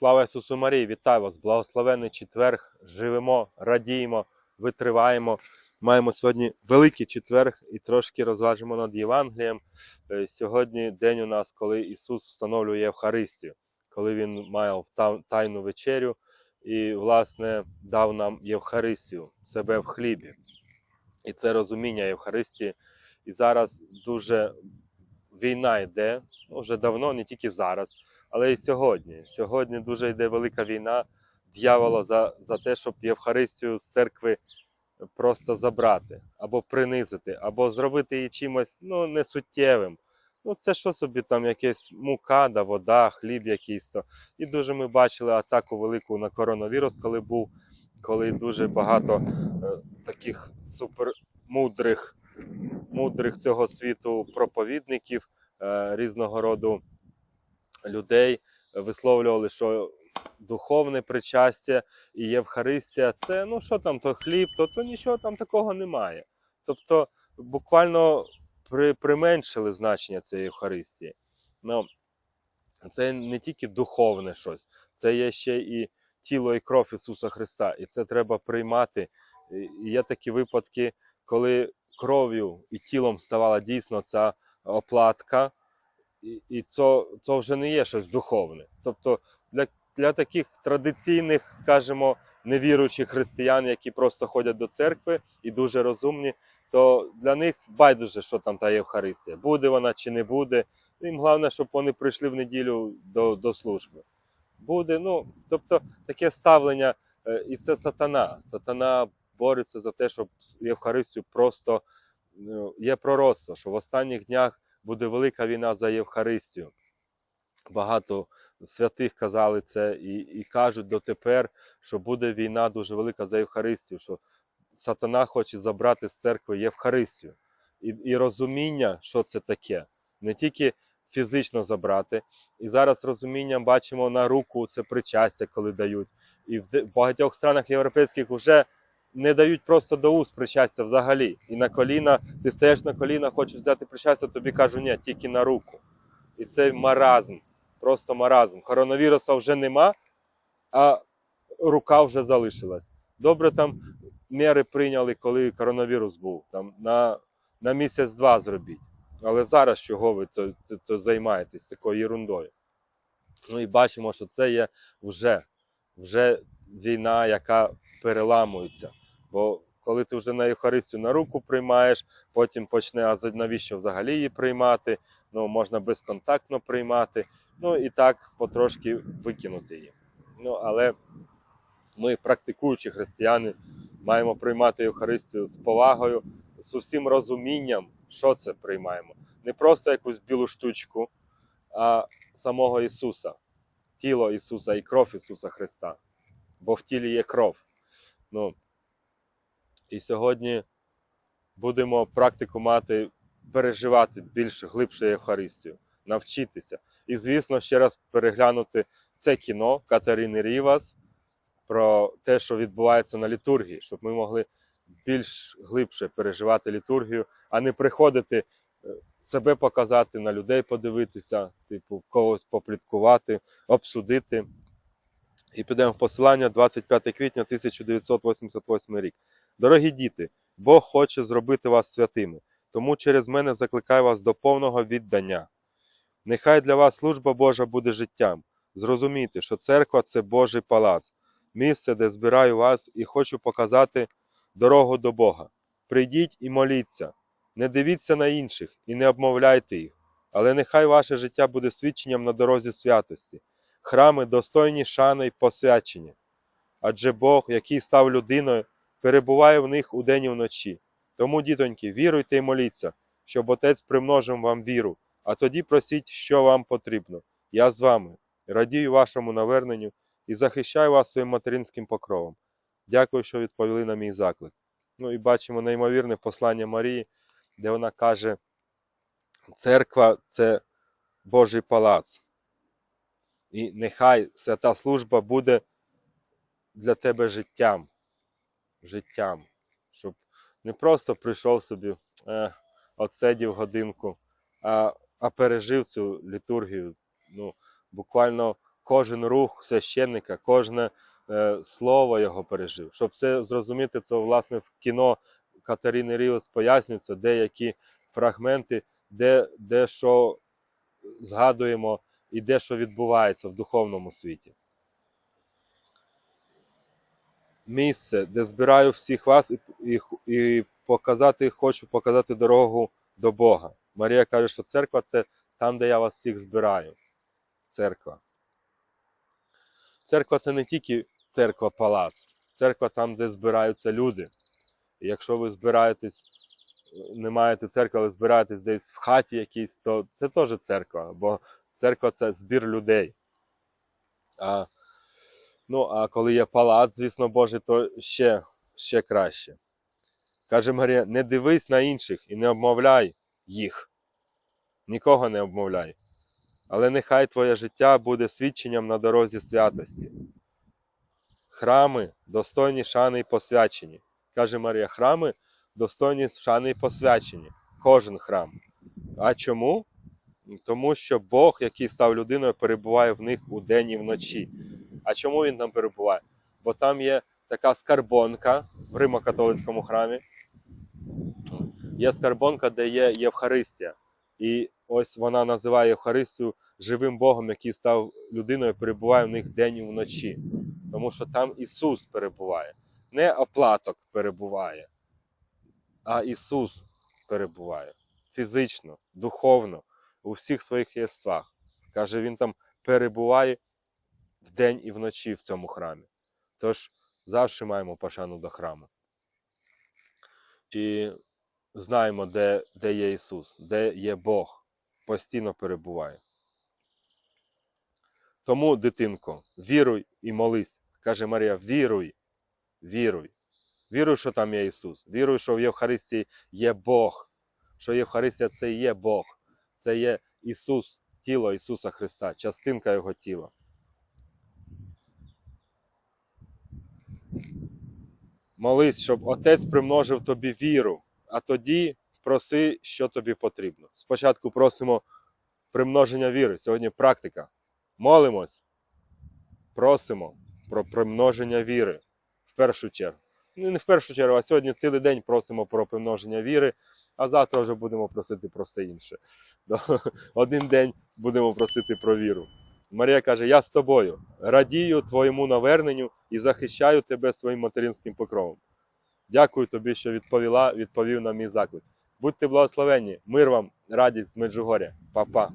Слава Ісусу Марії, вітаю вас! Благословений четверг. Живемо, радіємо, витриваємо. Маємо сьогодні великий четверг і трошки розважимо над Євангелієм. Е, Сьогодні день у нас, коли Ісус встановлює Євхаристію, коли Він має тайну вечерю і, власне, дав нам Євхаристію, себе в хлібі. І це розуміння Євхаристії. І зараз дуже війна йде, ну, вже давно, не тільки зараз. Але і сьогодні. Сьогодні дуже йде велика війна дьявола за, за те, щоб Євхаристію з церкви просто забрати, або принизити, або зробити її чимось ну, несуттєвим. Ну, це що собі там якась мука, да, вода, хліб якийсь то. І дуже ми бачили атаку велику на коронавірус, коли був, коли дуже багато е, таких супермудрих мудрих цього світу проповідників е, різного роду людей висловлювали, що духовне причастя і Євхаристія це ну що там, то хліб, то, то нічого там такого немає. Тобто буквально при, применшили значення цієї Євхаристії. Ну, це не тільки духовне щось, це є ще і тіло і кров Ісуса Христа. І це треба приймати. І є такі випадки, коли кров'ю і тілом ставала дійсно ця оплатка, і, це, це вже не є щось духовне. Тобто для, для таких традиційних, скажімо, невіруючих християн, які просто ходять до церкви і дуже розумні, то для них байдуже, що там та Євхаристія. Буде вона чи не буде. Їм головне, щоб вони прийшли в неділю до, до служби. Буде, ну, тобто таке ставлення, е, і це сатана. Сатана бореться за те, щоб Євхаристію просто ну, є пророцтво, що в останніх днях буде велика війна за Євхаристію. Багато святих казали це і, і кажуть дотепер, що буде війна дуже велика за Євхаристію, що сатана хоче забрати з церкви Євхаристію. І, і розуміння, що це таке, не тільки фізично забрати. І зараз розумінням бачимо на руку це причастя, коли дають. І в багатьох странах європейських вже не дають просто до уст причастя взагалі. І на коліна, ти стаєш на коліна, хочеш взяти причастя, тобі кажуть, ні, тільки на руку. І це маразм, просто маразм. Коронавіруса вже нема, а рука вже залишилась. Добре, там міри прийняли, коли коронавірус був. Там на, на місяць-два зробіть. Але зараз чого ви то, то, то займаєтесь такою ерундою? Ну і бачимо, що це є вже, вже війна, яка переламується. Бо коли ти вже на Євхаристію на руку приймаєш, потім почне, а навіщо взагалі її приймати? Ну, можна безконтактно приймати, ну і так потрошки викинути її. Ну, але ми, практикуючі християни, маємо приймати Євхаристію з повагою, з усім розумінням, що це приймаємо. Не просто якусь білу штучку, а самого Ісуса, тіло Ісуса і кров Ісуса Христа. Бо в тілі є кров. Ну, і сьогодні будемо практику мати, переживати більш глибше Євхаристію, навчитися. І, звісно, ще раз переглянути це кіно Катерини Рівас про те, що відбувається на літургії, щоб ми могли більш глибше переживати літургію, а не приходити е, себе показати, на людей подивитися, типу, когось попліткувати, обсудити. І підемо в посилання 25 квітня 1988 рік. Дорогі діти, Бог хоче зробити вас святими, тому через мене закликаю вас до повного віддання. Нехай для вас служба Божа буде життям. Зрозумійте, що церква це Божий палац, місце, де збираю вас і хочу показати дорогу до Бога. Прийдіть і моліться, не дивіться на інших і не обмовляйте їх, але нехай ваше життя буде свідченням на дорозі святості, храми достойні шани й посвячення. Адже Бог, який став людиною, перебуває в них удень і вночі. Тому, дітоньки, віруйте і моліться, щоб Отець примножив вам віру, а тоді просіть, що вам потрібно. Я з вами, радію вашому наверненню і захищаю вас своїм материнським покровом. Дякую, що відповіли на мій заклик. Ну і бачимо неймовірне послання Марії, де вона каже: церква це Божий палац. І нехай свята служба буде для тебе життям. Життям. Щоб не просто прийшов собі, е, отсидів годинку, а, а пережив цю літургію. Ну, буквально кожен рух священника, кожне е, слово його пережив. Щоб це зрозуміти, це власне в кіно Катерини Ріос пояснюється деякі фрагменти, де, де що згадуємо і де що відбувається в духовному світі. Місце, де збираю всіх вас і, і, і показати, хочу показати дорогу до Бога. Марія каже, що церква це там, де я вас всіх збираю. Церква. Церква це не тільки церква палац, церква там, де збираються люди. І якщо ви збираєтесь, не маєте церкви, але збираєтесь десь в хаті якійсь, то це теж церква, бо церква це збір людей. А, ну, а коли є палац, звісно Боже, то ще, ще краще. Каже Марія: не дивись на інших і не обмовляй їх. Нікого не обмовляй. Але нехай твоє життя буде свідченням на дорозі святості. Храми достойні шани і посвячені. Каже Марія, храми достойні шани і посвячені. Кожен храм. А чому? Тому що Бог, який став людиною, перебуває в них у день і вночі. А чому він там перебуває? Бо там є така скарбонка в Римо-католицькому храмі. Є скарбонка, де є Євхаристія. І ось вона називає Євхаристію живим Богом, який став людиною, перебуває в них день і вночі. Тому що там Ісус перебуває. Не оплаток перебуває, а Ісус перебуває фізично, духовно, у всіх своїх єствах. Каже, Він там перебуває вдень і вночі в цьому храмі. Тож завжди маємо пошану до храму. І знаємо, де, де є Ісус, де є Бог, постійно перебуває. Тому, дитинко, віруй і молись. Каже Марія, віруй, віруй. Віруй, що там є Ісус. Віруй, що в Євхаристії є Бог. Що Євхаристія це є Бог. Це є Ісус, тіло Ісуса Христа, частинка Його тіла. Молись, щоб Отець примножив тобі віру, а тоді проси, що тобі потрібно. Спочатку просимо примноження віри. Сьогодні практика. Молимось, просимо про примноження віри в першу чергу. Ну, не в першу чергу, а сьогодні цілий день просимо про примноження віри, а завтра вже будемо просити про все інше. Один день будемо просити про віру. Марія каже: Я з тобою радію твоєму наверненню і захищаю тебе своїм материнським покровом. Дякую тобі, що відповіла, відповів на мій заклик. Будьте благословенні, мир вам, радість з Меджугоря. Па-па.